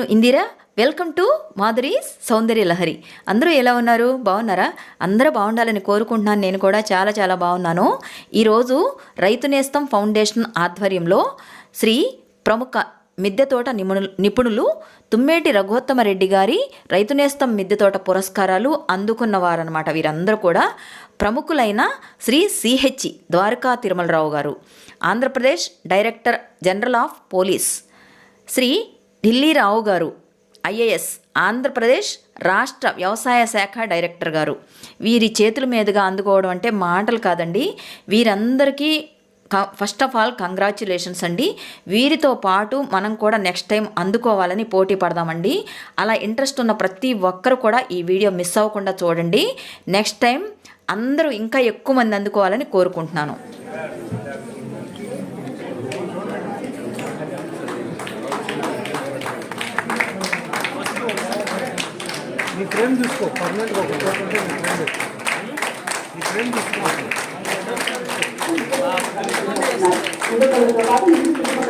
నేను Indira. Welcome to Madhuri Soundarya Lahari. అందరూ ఎలా ఉన్నారు? బాగున్నారా? అందరూ బాగుండాలని కోరుకుంటున్నాను. నేను కూడా చాలా చాలా బాగున్నాను. ఈరోజు రైతు నేస్తం ఫౌండేషన్ ఆధ్వర్యంలో శ్రీ ప్రముఖ మిద్దె తోట నిపుణులు నిపుణులు తుమ్మేటి రఘోత్తమరెడ్డి గారి రైతు నేస్తం మిద్దె తోట పురస్కారాలు అందుకున్నవారనమాట వీరందరూ కూడా. ప్రముఖులైన శ్రీ సిహెచ్ ద్వారకా తిరుమలరావు గారు. Andhra Pradesh director general of police Shri Delhi Rao గారు ఐఏఎస్ ఆంధ్రప్రదేశ్ రాష్ట్ర వ్యవసాయ శాఖ డైరెక్టర్ గారు. వీరి చేతుల మీదుగా అందుకోవడం అంటే మాటలు కాదండి. వీరందరికీ క- ఫస్ట్ ఆఫ్ ఆల్ కంగ్రాచ్యులేషన్స్ అండి. వీరితో పాటు మనం కూడా నెక్స్ట్ టైం అందుకోవాలని పోటీ పడదామండి. అలా ఇంట్రెస్ట్ ఉన్న ప్రతి ఒక్కరు కూడా ఈ వీడియో మిస్ అవ్వకుండా చూడండి. నెక్స్ట్ టైం అందరూ ఇంకా ఎక్కువ మంది అందుకోవాలని కోరుకుంటున్నాను. నీ ఫ్రేమ్ తీసుకో పర్మనెంట్ ఒక చోట ఉంటే నీ ఫ్రేమ్ నీ ఫ్రేమ్ తీసుకో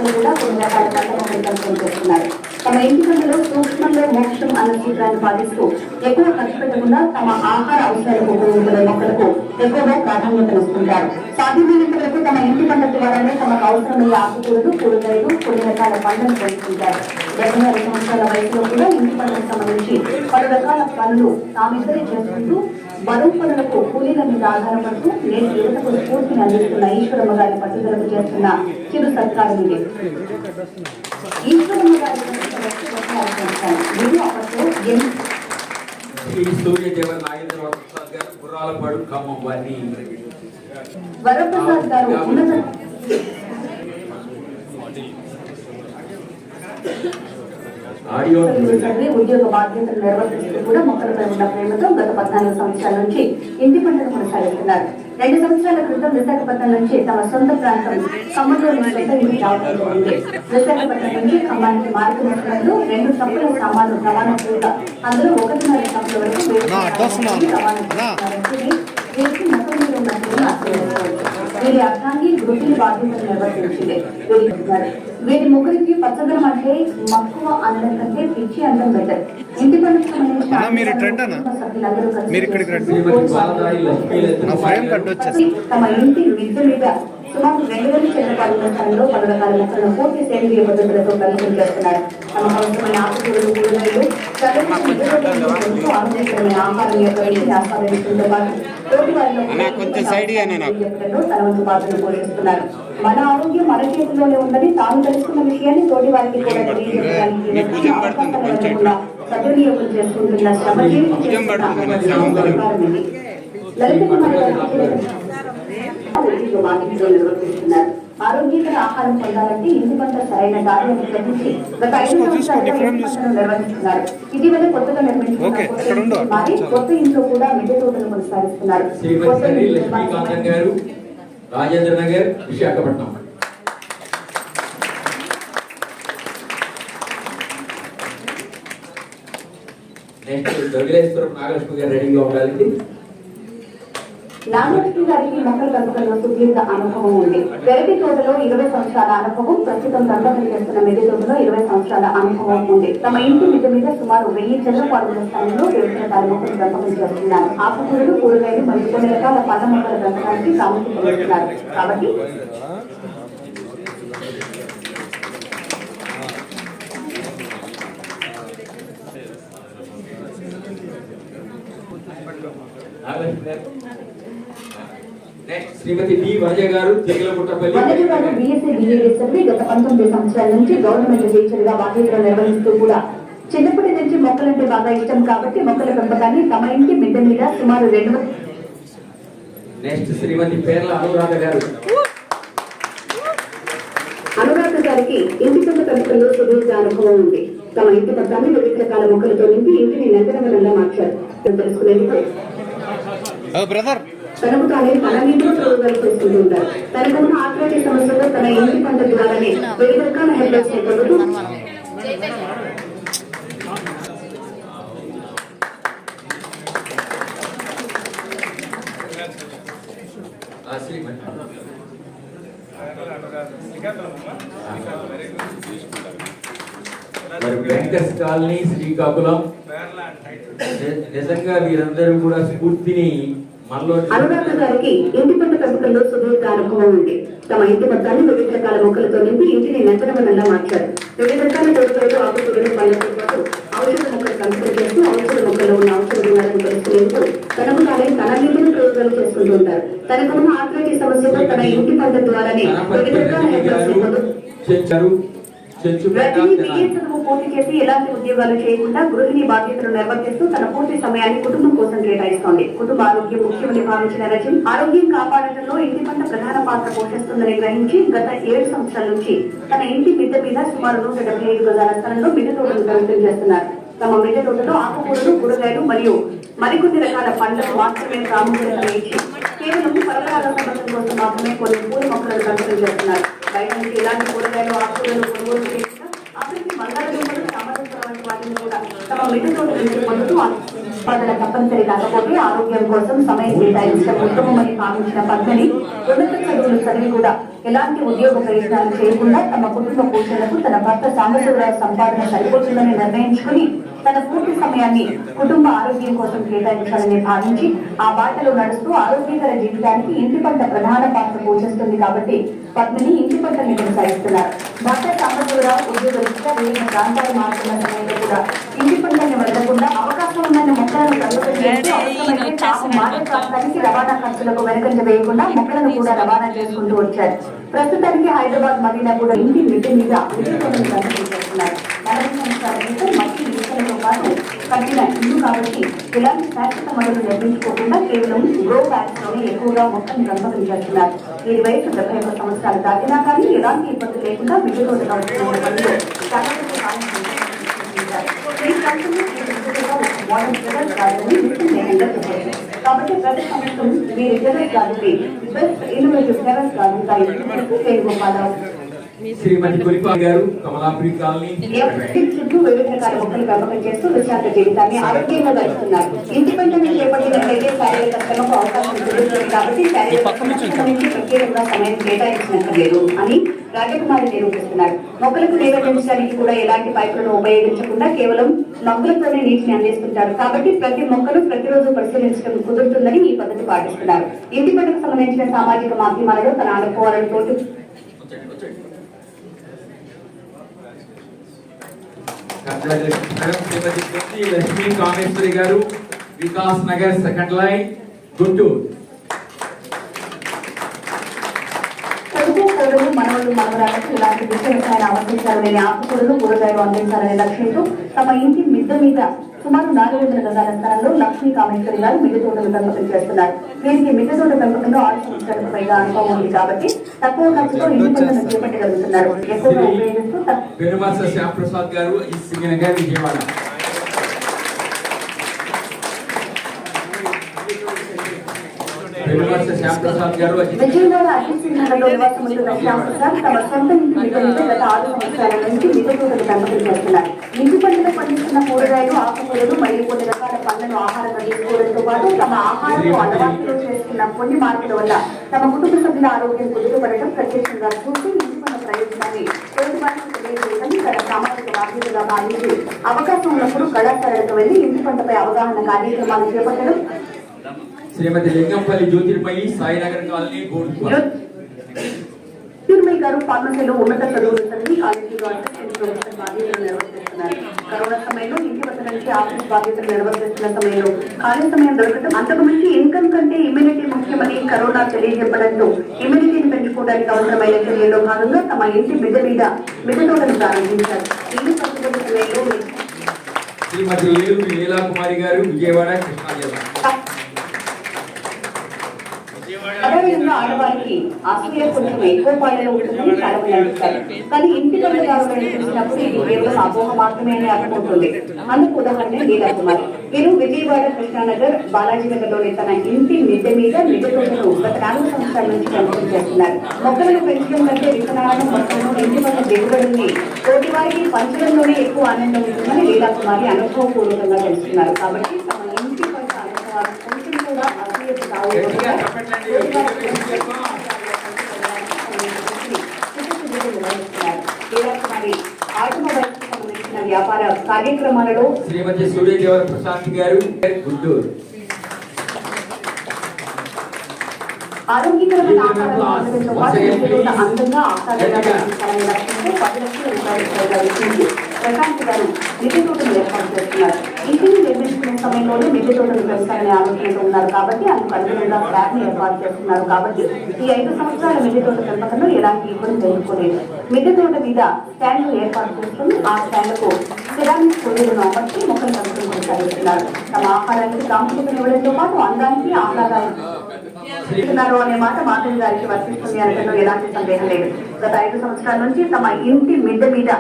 చుట్టుపక్కలతో కూడా కొన్ని రకాల పంటల పంటలు చేస్తున్నారు. తమ ఇంటి పంటలో సూక్ష్మంలో మోక్షం అన్న సూత్రాన్ని పాటిస్తూ ఎక్కువ ఖర్చు పెట్టకుండా తమ ఆహార అవసరాలకు ఉపయోగించే మొక్కలకు ఎక్కువగా ప్రాధాన్యతనిస్తుంటారు సాధ్యమైనంత వరకు తమ ఇంటి పంట ద్వారానే తమకు అవసరమయ్యే ఆకుకూరలు కూరగాయలు కొన్ని రకాల పంటలు పెంచుకుంటారు డెబ్బై ఆరు సంవత్సరాల వయసులో కూడా ఇంటి పంటకు సంబంధించి పలు రకాల పనులు తామిద్దరే చేసుకుంటూ పనులకు కూలీల మీద ఆధారపడుతూ నేటి యువతకు స్ఫూర్తిని అందిస్తున్న ఈశ్వరమ్మ గారి పట్టుదలకు చేస్తున్న చిరు సత్కారం ఇది ఈశ్వరమ్మ గారి పట్టుదలకు సత్కారం చేస్తాను. వీరు అప్పట్లో ఎన్- శ్రీ సూర్యదేవ నాగేంద్ర ప్రసాద్ గారు గుర్రాలపాడు ఖమ్మం వారిని వరప్రసాద్ గారు ఉన్నత ఆడియో చదివి ఉద్యోగ బాధ్యతలు నిర్వర్తిస్తూ కూడా మొక్కలపై ఉన్న ప్రేమతో గత పద్నాలుగు సంవత్సరాల నుంచి ఇంటి పంటను కొనసాగిస్తున్నారు. రెండు సంవత్సరాల క్రితం విశాఖపట్నం నుంచి తమ సొంత ప్రాంతం ఖమ్మంలోని సొంత ఇంటి రావడం జరిగింది. విశాఖపట్నం నుంచి ఖమ్మానికి మార్గదర్శనంలో రెండు ట్రక్కుల సామాన్లు రవాణా చేయగా అందులో ఒకటిన్నర ట్రక్కుల వరకు. రవాణా వీరి అర్థాన్ని వృత్తి బాధ్యతలు నిర్వర్తించింది. వీరి ముగ్గురికి పచ్చదనం అంటే మక్కువ అందం కంటే పిచ్చి అందం బెటర్ ఇంటి వచ్చేసి తమ ఇంటి మిద్దె మీద సుమారు రెండు వేల చంద్రపాలన స్థలంలో పలు రకాల మొక్కలను పూర్తి సేంద్రియ పద్ధతులతో కలిపి చేస్తున్నారు. తమ అవసరమైన ఆకుకూరలు కూరగాయలు ఆరోగ్యకరమైన ఆహారం యొక్క ఆస్వాదించడంతో పాటు తోటి వారిలో తన వంతు పాత్రను పోషిస్తున్నారు. మన ఆరోగ్యం మన చేతుల్లోనే ఉందని తాను తెలుసుకున్న విషయాన్ని తోటి వారికి కూడా తెలియజేయడానికి సద్వినియోగం చేసుకుంటున్న. లలిత కుమారి గారు ఉద్యోగ బాధ్యతలు నిర్వర్తిస్తున్నారు ఆరోగ్యకర ఆహారం పొందాలంటే ఇంటి సరైన దారిని గ్రహించి గత ఐదు సంవత్సరాలు నిర్వహిస్తున్నారు ఇటీవల కొత్తగా నిర్మించిన మరి కొత్త ఇంట్లో కూడా మిద్దె తోటలు కొనసాగిస్తున్నారు రాజేంద్ర నగర్ విశాఖపట్నం నెక్స్ట్ దొగిలేశ్వరం నాగలక్ష్మి గారు రెడీగా ఉండాలండి. నాన్నటికి గారికి మొక్కలు పెంపకంలో సుదీర్ఘ అనుభవం ఉంది. వెరటి తోటలో ఇరవై సంవత్సరాల అనుభవం ప్రస్తుతం దండకం చేస్తున్న మెది తోటలో ఇరవై సంవత్సరాల అనుభవం ఉంది. తమ ఇంటి మీద మీద సుమారు వెయ్యి చల్లపాడుల స్థానంలో వివిధ రకాల మొక్కలు పెంపకం చేస్తున్నారు. ఆకుకూరలు కూరగాయలు మరియు కొన్ని రకాల పంట మొక్కల పెంపకానికి ప్రాముఖ్యత పొందుతున్నారు కాబట్టి Thank you. Shrimati D Vanaja గారు తెగలగుట్టపల్లి బీఎస్సీ గత పంతొమ్మిది సంవత్సరాల నుంచి గవర్నమెంట్ టీచర్గా బాధ్యతలు నిర్వహిస్తూ కూడా చిన్నప్పటి నుంచి మొక్కలంటే బాగా ఇష్టం కాబట్టి మొక్కల పెంపకాన్ని తమ ఇంటి మిద్దె మీద సుమారు రెండు నెక్స్ట్ శ్రీమతి పేర్ల అనురాధ గారు. అనురాధ గారికి ఇంటి పెద్ద పెంపకంలో సుదీర్ఘ అనుభవం ఉంది. తమ ఇంటి పక్కన వివిధ రకాల మొక్కలతో నింపి ఇంటిని నందనవనంగా మార్చారు తెలుసుకునేందుకు బ్రదర్ తనకు తానే తన ఇంట్లో ప్రయోగాలు చేసుకుంటూ ఉంటారు. తనకున్న సమస్యలో తన ఇంటి పంట ద్వారానే వివిధ రకాల హెడ్లైట్స్ పొందుతూ మరి వెంకటేష్ కాలనీ శ్రీకాకుళం. నిజంగా వీరందరూ కూడా స్ఫూర్తిని అనురాధ గారికి ఇంటి పంట పెంపకంలో సుదీర్ఘ అనుభవం ఉంది. తమ ఇంటి మొత్తాన్ని వివిధ రకాల మొక్కలతో నింపి ఇంటిని నందనవనంగా మార్చారు. వివిధ రకాల తోటలు ఆకుకూరలు పళ్ళతో పాటు ఔషధ మొక్కలు కన్సిడర్ చేస్తూ ఔషధ మొక్కల్లో ఉన్న ఔషధ గుణాలను తెలుసుకునేందుకు తనకు తానే తన మీద ప్రయోగాలు చేసుకుంటూ ఉంటారు. తనకున్న ఆర్థిక సమస్యతో తన ఇంటి పంట ద్వారానే వివిధ రకాల హెడ్లైట్స్ పూర్తి చేసి ఎలాంటి ఉద్యోగాలు చేయకుండా గృహిణి బాధ్యతలు నిర్వర్తిస్తూ తన పూర్తి సమయాన్ని కుటుంబం కోసం కేటాయిస్తోంది. కుటుంబ ఆరోగ్యం ముఖ్యమని భావించిన రజన్ ఆరోగ్యం కాపాడటంలో ఇంటి పంట ప్రధాన పాత్ర పోషిస్తుందని గ్రహించి గత ఏడు సంవత్సరాల నుంచి తన ఇంటి మిద్దె మీద సుమారు నూట డెబ్బై ఐదు గజాల స్థలంలో మిద్దె తోటను కలుగుతం చేస్తున్నారు. తమ మిద్దె తోటలో ఆకుకూరలు కూరగాయలు మరియు మరికొన్ని రకాల పండ్లకు మాత్రమే ప్రాముఖ్యత ఇచ్చి కేవలం పరపరాల సమస్యల కోసం మాత్రమే కొన్ని పూల మొక్కలను కలుగుతం చేస్తున్నారు. బయట నుంచి ఎలాంటి కూరగాయలు ఆకుకూరలు కొనుగోలు వాటిని కూడా తమ మిద్దె తోట నుంచి పొందుతూ ఉత్పాదన తప్పనిసరి కాకపోతే ఆరోగ్యం కోసం సమయం కేటాయించడం ఉత్తమమని భావించిన పద్మని ఉన్నత చదువులు చదివి కూడా ఎలాంటి ఉద్యోగ ప్రయత్నాలు చేయకుండా తమ కుటుంబ పోషణకు తన భర్త సాంబశివరావు సంపాదన సరిపోతుందని నిర్ణయించుకుని తన పూర్తి సమయాన్ని కుటుంబ ఆరోగ్యం కోసం కేటాయించాలని భావించి ఆ బాటలో నడుస్తూ ఆరోగ్యకర జీవితానికి ఇంటి పంట ప్రధాన పాత్ర పోషిస్తుంది కాబట్టి పద్మిని ఇంటి పంటని కొనసాగిస్తున్నారు భర్త సాంబశివరావు ఉద్యోగరీత్యా వివిధ ప్రాంతాలు మారుతున్న సమయంలో కూడా ఇంటి పంటని వెళ్ళకుండా అవకాశం ఉన్న మొక్కలను ప్రాంతానికి రవాణా ఖర్చులకు వెనకంజ వేయకుండా మొక్కలను కూడా రవాణా చేసుకుంటూ వచ్చారు. ప్రస్తుతానికి హైదరాబాద్ మదీనా కూడా ఇంటి మిద్దె మీద ఉద్యోగులను పంపిణీ చేస్తున్నారు నలభై సంవత్సరాల క్రితం మట్టి విషయంతో పాటు కట్టిన ఇల్లు కాబట్టి ఇలాంటి శాశ్వత మడులు నిర్మించుకోకుండా కేవలం గ్రో బ్యాగ్స్లోనే ఎక్కువగా మొక్కను పెంపకం చేస్తున్నారు. వీరి వయసు డెబ్బై ఒక్క సంవత్సరాలు దాటినా కానీ ఎలాంటి ఇబ్బంది లేకుండా మిద్దె కాబట్టి ప్రతి సంవత్సరం వీరి terrace garden best innovative terrace గార్డెన్గా ఎంచుకున్నట్టు వేణుగోపాలరావు శ్రీమతి గారు కమలాపురి కాలనీ. ఎవరి చుట్టూ వివిధ రకాల మొక్కలు పెంపకం చేస్తూ విశాఖ జీవితాన్ని ఆరోగ్యంగా గడుపుతున్నారు. ఇంటి పంటను చేపట్టినట్లయితే శారీరక శ్రమకు అవకాశం దొరుకుతుంది కాబట్టి శారీరక శ్రమ నుంచి ప్రత్యేకంగా సమయం కేటాయించినట్లేదు అని రాజకుమారి నిరూపిస్తున్నారు. మొక్కలకు నీరందించడానికి కూడా ఎలాంటి పైపులను ఉపయోగించకుండా కేవలం మొక్కలతోనే నీటిని అందిస్తుంటారు. కాబట్టి ప్రతి మొక్కను ప్రతిరోజు పరిశీలించడం కుదురుతుందని ఈ పద్ధతి పాటిస్తున్నారు. ఇంటి పంటకు సంబంధించిన సామాజిక మాధ్యమాలలో తన అనుభవాలను తోటి Congratulations, madam Shrimati K. Lakshmi Kameswari గారు వికాస్ నగర్ సెకండ్ లైన్ గుంటూరు కొడుకు కోడలు మనవలు మనవరాలకు ఇలాంటి విషయమైన అవశేషాలు లేని ఆకుకూరలు కూరగాయలు అందించాలనే లక్ష్యంతో తమ ఇంటి మిద్దె మీద సుమారు నాలుగు వందల గజాల స్థలంలో లక్ష్మీ కామేశ్వరి గారు మిద్దె తోటలు పెంపకం చేస్తున్నారు వీరికి మిద్దె తోట పెంపకంలో ఆరు సంవత్సరాలకు పైగా అనుభవం ఉంది కాబట్టి తక్కువ ఖర్చుతో పనులను చేపట్టగలుగుతున్నారు. ఎక్కువగా ఉపయోగిస్తూ పెనుమర్స శ్యాంప్రసాద్ గారు ఈ నగర్ విజయవాడ. పెనుమర్స శ్యాంప్రసాద్ గారు విజయవాడ అజిత్ నగర్లో నివాసం ఉంటున్న శ్యాంప్రసాద్ తమ సొంత ఇంటి మిద్దె మీద గత ఆరు సంవత్సరాల నుంచి మిద్దె తోటలు పెంపకం చేస్తున్నారు. ఇంటి పంటలో పండిస్తున్న కూరగాయలు ఆకుకూరలు మరియు కొన్ని రకాల పండ్లను ఆహారంగా తీసుకోవడంతో పాటు తమ ఆహారం అలవాటులో చేస్తున్న కొన్ని మార్పుల వల్ల తమ కుటుంబ సభ్యుల ఆరోగ్యం కుదుటపడటం ప్రత్యక్షంగా చూసి ఇంటి పనుల ప్రయోజనాన్ని తోటివారికి తెలియజేయడం తన సామాజిక బాధ్యతగా భావించి అవకాశం ఉన్నప్పుడు కళాశాలకు వెళ్ళి ఇంటి పంటపై అవగాహన కార్యక్రమాలు చేపట్టడం. శ్రీమతి లింగంపల్లి జ్యోతిర్మయి సాయినగర్ కాలనీ తిరుమల గారు ఫార్మసీలో ఉన్నత చదువులు చదివి కాలేజీలో అసిస్టెంట్ ప్రొఫెసర్ బాధ్యతలు నిర్వహిస్తున్నారు కరోనా సమయంలో ఇంటి వద్ద నుంచి ఆఫీస్ బాధ్యతలు నిర్వర్తిస్తున్న సమయంలో ఖాళీ సమయం దొరకటం అంతకు మించి ఇన్కమ్ కంటే ఇమ్యూనిటీ ముఖ్యమని కరోనా తెలియజెప్పడంతో ఇమ్యూనిటీని పెంచుకోవడానికి అవసరమైన చర్యల్లో భాగంగా తమ ఇంటి మిద మీద మిద్దె ప్రారంభించారు. ఇల్లు కట్టుబడి సమయంలో శ్రీమతి ఏలూరు లీలా కుమారి గారు విజయవాడ కృష్ణా జిల్లా అదేవిధంగా ఆడవారికి అసూయ కొంచెం ఎక్కువ పాటలో ఉంటుందని చాలా మంది అంటారు కానీ ఇంటి పనులు చూసినప్పుడు ఇది కేవలం అపోహ మాత్రమే అని అనుకుంటుంది అందుకు ఉదాహరణ లీలా కుమారి. వీరు విజయవాడ కృష్ణానగర్ బాలాజీ నగర్లోని తన ఇంటి మిద్దె మీద మిద్దె తోటను గత నాలుగు సంవత్సరాల నుంచి పెంపకం చేస్తున్నారు. మొక్కలను పెంచడం కంటే విత్తనాలను మొక్కలను ఇంటి వల్ల దిగుబడిని తోటి వారికి పంచడంలోనే ఎక్కువ ఆనందం ఉంటుందని లీలా కుమారి అనుభవపూర్వకంగా తెలుస్తున్నారు కాబట్టి తమ ఇంటి పట్ల అనుభవాలు వ్యాపార కార్యక్రమాలలో శ్రీమతి సూర్యదేవర ప్రశాంత్ గారు గుంటూరు ఆరోగ్యకరమైన ఆహారం అందంగా లక్ష్యంతో పది లక్షల ప్రశాంత్ గారు మిద్దె తోటను ఏర్పాటు చేస్తున్నారు. ఇంటిని నిర్మించుకునే సమయంలోనే మిద్దె తోటను పెంచాలనే ఆలోచనతో ఉన్నారు కాబట్టి అందుకు అనుగుణంగా స్లాబ్ని ఏర్పాటు చేస్తున్నారు కాబట్టి ఈ ఐదు సంవత్సరాల మిద్దె తోట పెంపకంలో ఎలాంటి ఇబ్బంది ఎదుర్కోలేదు మిద్దె తోట మీద స్టాండ్ ఏర్పాటు చేసుకుని ఆ స్టాండ్కు సిరామిక్ పొయ్యిలను అమర్చి మొక్కలు పెంపకం కొనసాగిస్తున్నారు. తమ ఆహారానికి ప్రాముఖ్యతనివ్వడంతో పాటు అందానికి ఆహ్లాదానికి చేస్తున్నారు అనే మాట మాధవి గారికి వర్తిస్తుంది అనడంలో ఎలాంటి సందేహం లేదు. గత ఐదు సంవత్సరాల నుంచి తమ ఇంటి మిద్దె మీద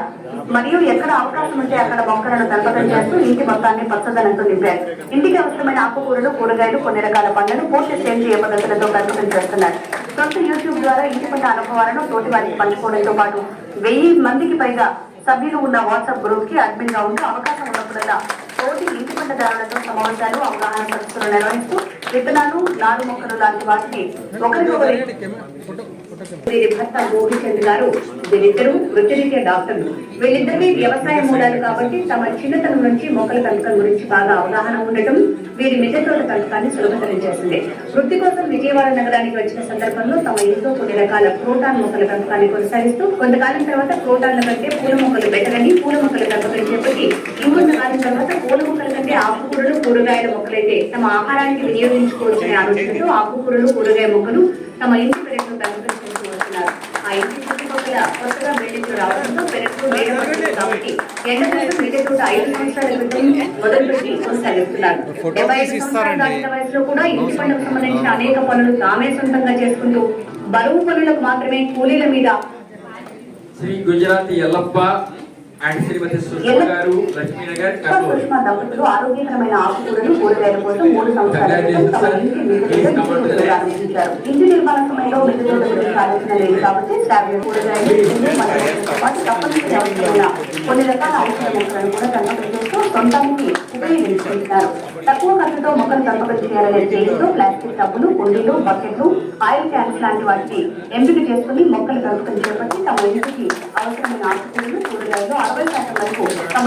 మరియు ఎక్కడ అవకాశం ఉంటే అక్కడ మొక్కలను పెంపకం చేస్తూ ఇంటి మొత్తాన్ని పచ్చదనంతో నింపారు. ఇంటికి అవసరమైన ఆకుకూరలు కూరగాయలు కొన్ని రకాల పండ్లను పూర్తి సేంద్రియ పద్ధతులతో పెంపకం చేస్తున్నారు. సొంత యూట్యూబ్ ద్వారా ఇంటి పట్ల అనుభవాలను తోటి వారికి పంచుకోవడంతో పాటు వెయ్యి మందికి పైగా సభ్యులు ఉన్న వాట్సాప్ గ్రూప్కి అడ్మిన్గా ఉంటూ అవకాశం ఉన్నప్పుడల్లా తోటి ఇంటి పంటదారులతో సమావేశాలు అవగాహన సదస్సులు నిర్వహిస్తూ విత్తనాలు నారు మొక్కలు లాంటి వాటిని ఒకరికొకరి భర్త గోపిచంద్ గారు వీరిద్దరూ వృత్తిరీత్యా డాక్టర్లు. వీళ్ళిద్దరికీ వ్యవసాయ మూలాలు కాబట్టి తమ చిన్నతనం నుంచి మొక్కల పెంపకం గురించి బాగా అవగాహన ఉండటం వీరి మిద్దె తోట పెంపకాన్ని సులభతరం చేసింది. వృత్తి కోసం విజయవాడ నగరానికి వచ్చిన సందర్భంలో తమ ఇంట్లో కొన్ని రకాల ప్రోటాన్ మొక్కల పెంపకాన్ని కొనసాగిస్తూ కొంతకాలం తర్వాత ప్రోటాన్ల కంటే పూల మొక్కలు బెటరని పూల మొక్కల పెంపకం చేపట్టి ఇంకొంత కాలం తర్వాత పూల మొక్కల కంటే ఆకుకూరలు కూరగాయల మొక్కలైతే తమ ఆహారానికి వినియోగించుకోవచ్చనే ఆలోచనతో ఆకుకూరలు కూరగాయ మొక్కలు తమ ఇంటి పెరట్లో పెంపకం చేస్తూ వస్తున్నారు ఆ ఇంటి చుట్టుపక్కల కొత్తగా బిల్డింగ్లు రావడంతో పెరట్లో కాబట్టి ఎండకాలం మిద్దె తోట ఐదు సంవత్సరాల క్రితం మొదలుపెట్టి కొనసాగిస్తున్నారు డెబ్బై ఐదు సంవత్సరాల దాటిన వయసులో కూడా ఇంటి పనులకు సంబంధించిన అనేక పనులు తామే సొంతంగా చేసుకుంటూ బరువు పనులకు మాత్రమే కూలీల మీద శ్రీ గుజరాతీ ఎల్లప్ప అండ్ శ్రీమతి సుష్మా గారు లక్ష్మీనగర్ కర్నూలు. సుష్మా దంపతులు ఆరోగ్యకరమైన ఆకుకూరలు కూరగాయల కోసం మూడు సంవత్సరాల ఇంటి నిర్మాణ సమయంలో లేదు కాబట్టి కూరగాయలు తప్పనిసరి కొన్ని రకాల ఔషధ మొక్కలను కూడా చేస్తూ సొంతానికి ఉపయోగించుకుంటున్నారు తక్కువ ఖర్చుతో మొక్కలు పెంపకం చేయాలనే చేతితో ప్లాస్టిక్ టబ్బులు కుండీలు బకెట్లు ఆయిల్ క్యాన్స్ లాంటి వాటిని ఎంపిక చేసుకుని మొక్కలు పెంపకం చేపట్టి తమ ఇంటికి అవసరమైన ఆకుకూరలు కూరగాయలు అరవై శాతం వరకు తమ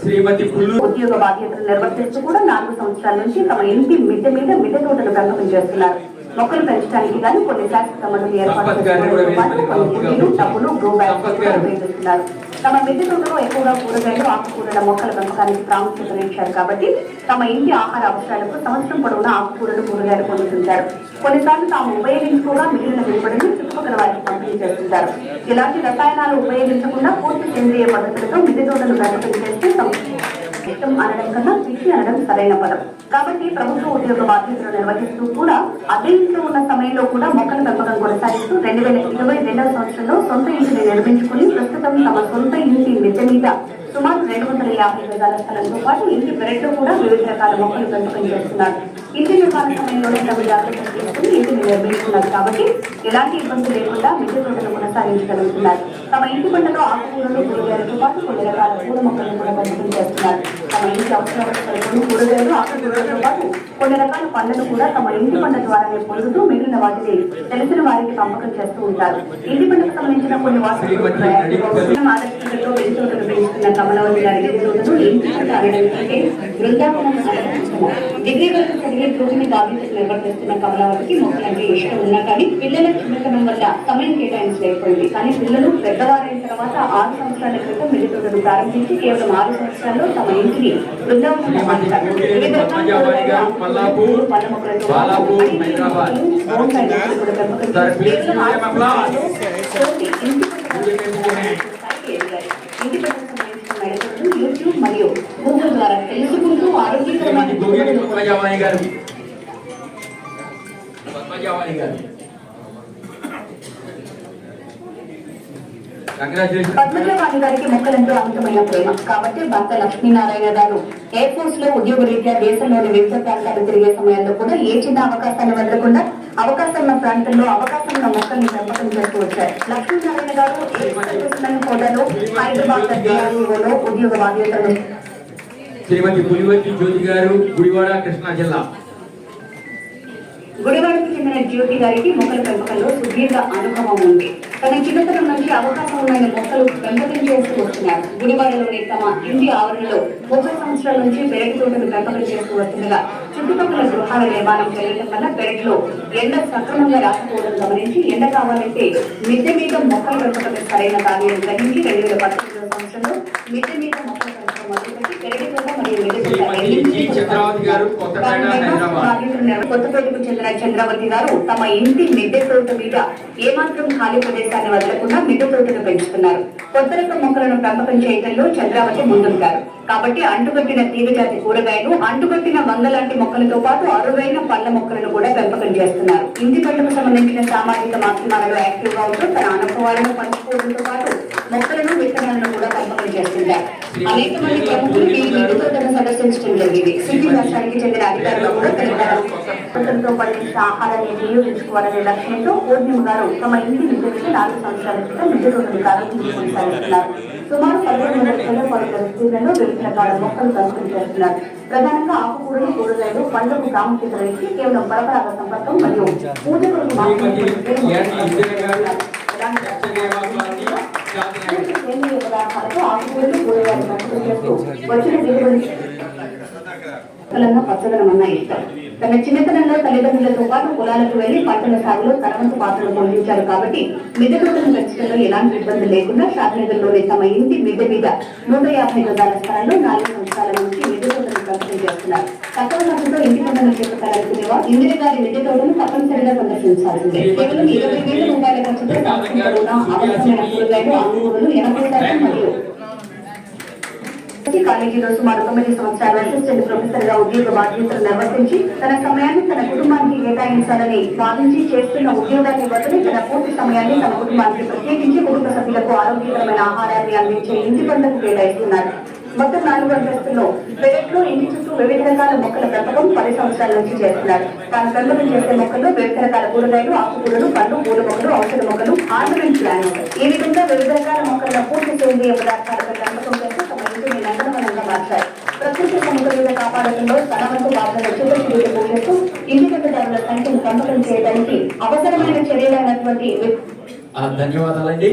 శ్రీమతి ఉద్యోగ బాధ్యతలు నిర్వర్తిస్తూ కూడా నాలుగు సంవత్సరాల నుంచి తమ ఇంటి మిద్దె మీద మిద్దె తోటలు పెంపకం చేస్తున్నారు మొక్కలు పెంచడానికి గాను కొన్ని శాస్త్ర సమ్మతులు ఏర్పాటు కొన్ని టబ్బులు గ్రో బ్యాగ్స్ గారు. ఉపయోగిస్తున్నారు తమ మిద్దె తోటలో ఎక్కువగా కూరగాయలు ఆకుకూరల మొక్కల పెంపకానికి ప్రాముఖ్యతనిచ్చారు కాబట్టి తమ ఇంటి ఆహార అవసరాలకు సంవత్సరం పొడవునా ఆకుకూరలు కూరగాయలు పొందుతుంటారు కొన్నిసార్లు తాము ఉపయోగించుకోగా మిగిలిన దిగుబడిని చుట్టుపక్కల వారికి పంపిణీ చేస్తుంటారు. ఇలాంటి రసాయనాలు ఉపయోగించకుండా పూర్తి సేంద్రియ పద్ధతులతో మిద్దె తోటలు పెంపకం చేస్తే తమ అనడం కన్నా పిచ్చి అనడం సరైన పదం. కాబట్టి ప్రభుత్వ ఉద్యోగ బాధ్యతలు నిర్వహిస్తూ కూడా అదే ఇంట్లో ఉన్న సమయంలో కూడా మొక్కల పెంపకం కొనసాగిస్తూ రెండు వేల ఇరవై రెండవ సంవత్సరంలో సొంత ఇంటిని నిర్మించుకుని ప్రస్తుతం తమ సొంత ఇంటి మిద్దె మీద సుమారు రెండు వందల యాభై గజాల స్థలంతో పాటు ఇంటి పెరట్లో కూడా వివిధ రకాల మొక్కలు పెంపకం చేస్తున్నారు. ఇంటి నిర్మాణ సమయంలోనే తమ జాగ్రత్తలు తీసుకుని ఇంటిని నిర్మించుకున్నారు కాబట్టి ఎలాంటి ఇబ్బంది లేకుండా మిద్దె తోట కొనసాగించగలుగుతున్నారు తమ ఇంటి పంటలో ఆకుకూరలు కూరగాయలతో పాటు కొన్ని రకాల పూల మొక్కలను కూడా పెంపకం చేస్తున్నారు. తమ ఇంటి అవసరాలకు సరిపడిన కూరగాయలు ఆకుకూరలతో పాటు కొన్ని రకాల పండ్లను కూడా తమ ఇంటి పంట ద్వారానే పొందుతూ మిగిలిన వాటిని తెలిసిన వారికి పంపకం చేస్తూ ఉంటారు. ఇంటి పంటకు సంబంధించిన కొన్ని నడిపల్లి. ఆదర్శంలో వెళ్తూ పెంచుతున్న కమలవతి గారి వెళ్తూ ఇంటి పంట అనడానికి బృందావనం డిగ్రీ వరకు చదివి గృహిణి బాధ్యతలు నిర్వర్తిస్తున్న కమలావతికి మొక్కలంటే ఇష్టం ఉన్నా కానీ పిల్లల చిన్నతనం వల్ల సమయం కేటాయించలేకపోయింది కానీ పిల్లలు పెద్దవారైన తర్వాత ఆరు సంవత్సరాల క్రితం మెడికల్ ప్రారంభించి కేవలం ఆరు సంవత్సరాల్లో తమ ఇంటిని బృందావనం పళ్ళ మొక్కలతో పాటు బాలాపూర్, అన్ని హైదరాబాద్. బోన్సాయి మొక్కలు కూడా పెంపకం Sir, please కేవలం give them applause. తోటి ఇంటి స్థాయికి ఎదిగారు. ఇంటి పనులకు సంబంధించిన మెడికల్ యూట్యూబ్ మరియు గూగుల్ ద్వారా తెలుసుకుంటూ ఆరోగ్యకరమైన శ్రీమతి పద్మజావాణి గారు పద్మజావాణి గారు పద్మజావాణి గారికి మొక్కలంటూ అమితమైన ప్రేమ. కాబట్టి భర్త లక్ష్మీనారాయణ గారు ఎయిర్ ఫోర్స్లో ఉద్యోగ రీత్యా దేశంలోని వివిధ ప్రాంతాలు తిరిగే సమయంలో కూడా ఏ చిన్న అవకాశాన్ని వదలకుండా అవకాశం ఉన్న ప్రాంతంలో అవకాశం ఉన్న మొక్కల్ని పెంపకం చేస్తూ వచ్చారు. లక్ష్మీనారాయణ గారు ఎయిర్ హైదరాబాద్ ఉద్యోగ బాధ్యతలు శ్రీమతి పులివర్తి జ్యోతి గారు గుడివాడ కృష్ణా జిల్లా. గుడివాడకు చెందిన జ్యోతి గారికి మొక్కల పెంపకంలో సుదీర్ఘ అనుభవం ఉంది. తన చిన్నతనం నుంచి అవకాశం ఉన్న మొక్కలు పెంపకం చేస్తూ వస్తున్నారు. గుడివాడలోని తమ ఇంటి ఆవరణలో ముప్పై సంవత్సరాల నుంచి పెరటి తోటను పెంపకం చేస్తూ వస్తుండగా చుట్టుపక్కల గృహాల నిర్మాణం చేయడం వల్ల పెరట్లో ఎండ సక్రమంగా రాకపోవడం గమనించి ఎండ కావాలంటే మిద్దె మీద మొక్కల పెంపకం సరైన దాని గ్రహించి రెండు వేల పద్దెనిమిదవ సంవత్సరంలో మిద్దె మీద మొక్కలు కొత్తపేటకు చెందిన చంద్రవతి గారు తమ ఇంటి మిద్దె తోట మీద ఏమాత్రం ఖాళీ ప్రదేశాన్ని వదలకుండా మిద్దె తోటను పెంచుతున్నారు. కొత్త రకం మొక్కలను పెంపకం చేయడంలో చంద్రావతి ముందుంటారు. కాబట్టి అంటుకట్టిన తీగజాతి కూరగాయలు అంటుకట్టిన వంగ లాంటి మొక్కలతో పాటు అరుదైన పళ్ళ మొక్కలను కూడా పెంపకం చేస్తున్నారు. ఇంటి పట్టుకు సంబంధించిన సామాజిక మాధ్యమాలలో యాక్టివ్గా ఉంటూ తన అనుభవాలను పంచుకోవడంతో పాటు మొక్కలను విత్తనాలను కూడా పెంపకం చేస్తుంటారు అనేక మంది ప్రముఖులు ఈ మిద్దె తోటను సందర్శించడం జరిగింది సిటీ రాష్ట్రానికి చెందిన అధికారులు కూడా తెలిపారు పండించిన ఆహారాన్ని వినియోగించుకోవాలనే లక్ష్యంతో పూర్ణిమ గారు తమ ఇంటి మిద్దెకి నాలుగు సంవత్సరాల క్రితం మిద్దె తోటను ప్రారంభించి కొనసాగిస్తున్నారు సుమారు పదిహేను వందల కిలోమీటర్ల విస్తీర్ణంలో వివిధ రకాల మొక్కలు పెంపకం చేస్తున్నారు ప్రధానంగా ఆకుకూరలు కూరగాయలు పండ్లకు ప్రాముఖ్యత వహించి కేవలం పరపరాగ సంపర్కం మరియు పూజకులకు మాత్రమే శ్రీమతి ఎన్. ఇందిర గారు ఎలాంటి చర్యవాసాన్ని జాతీయ సేంద్రియ పదార్థాలతో ఆకుకూరలు కూరగాయలు పెంపకం వచ్చిన దిగుబడి పచ్చదనం అన్న ఇష్టం తన చిన్నతనంలో తల్లిదండ్రులతో పాటు పొలాలకు వెళ్ళి పంటల సాగులో తనవంతు పాత్రలు పొందించారు కాబట్టి మిద్దె తోటను పెంచడంలో ఎలాంటి ఇబ్బంది లేకుండా షాద్నగర్లోని తమ ఇంటి మిద్దె మీద నూట యాభై గదాల స్థలంలో నాలుగు సంవత్సరాల నుంచి మిద్దె తోటను పెంపకం చేస్తున్నారు తక్కువ ఖర్చుతో ఇంటి పంటను చేపట్టాలనుకునేవారు ఇందిర గారి మిద్దె తోటను తప్పనిసరిగా సందర్శించాల్సిందే కేవలం ఇరవై వేల రూపాయల ఖర్చుతో సంవత్సరం అవసరమైన కూరగాయలు ఆకుకూరలు ఎనభై శాతం మరియు ఎస్సీ కాలేజీలో సుమారు తొమ్మిది సంవత్సరాలు అసిస్టెంట్ ప్రొఫెసర్గా ఉద్యోగ బాధ్యతలు నిర్వర్తించి తన సమయాన్ని తన కుటుంబానికి కేటాయించాలని భావించి చేస్తున్న ఉద్యోగాన్ని వదిలి తన పూర్తి సమయాన్ని తన కుటుంబానికి ప్రత్యేకించి కుటుంబ సభ్యులకు ఆరోగ్యకరమైన ఆహారాన్ని అందించే ఇంటి పనులకు కేటాయిస్తున్నారు. మొత్తం నాలుగు అంతస్తుల్లో పెరట్లో ఇంటి చుట్టూ వివిధ రకాల మొక్కల పెంపకం పది సంవత్సరాల నుంచి చేస్తున్నారు. తాను పెంపకం చేసే మొక్కలు వివిధ రకాల కూరగాయలు ఆకుకూరలు పండ్లు పూల మొక్కలు ఔషధ మొక్కలు ఆర్నమెంట్ ప్లాంట్స్ ఈ విధంగా వివిధ రకాల మొక్కల పూర్తి సేంద్రియ పదార్థాలతో పెంపకం చేస్తూ తమ ఇంటిని నందనవనంగా ప్రకృతి సమతుల్యత కాపాడడంలో తన వంతు పాత్రను చివరి పోషిస్తూ సంఖ్యను పెంపకం చేయడానికి అవసరమైన చర్యలు అన్నటువంటి ధన్యవాదాలండి.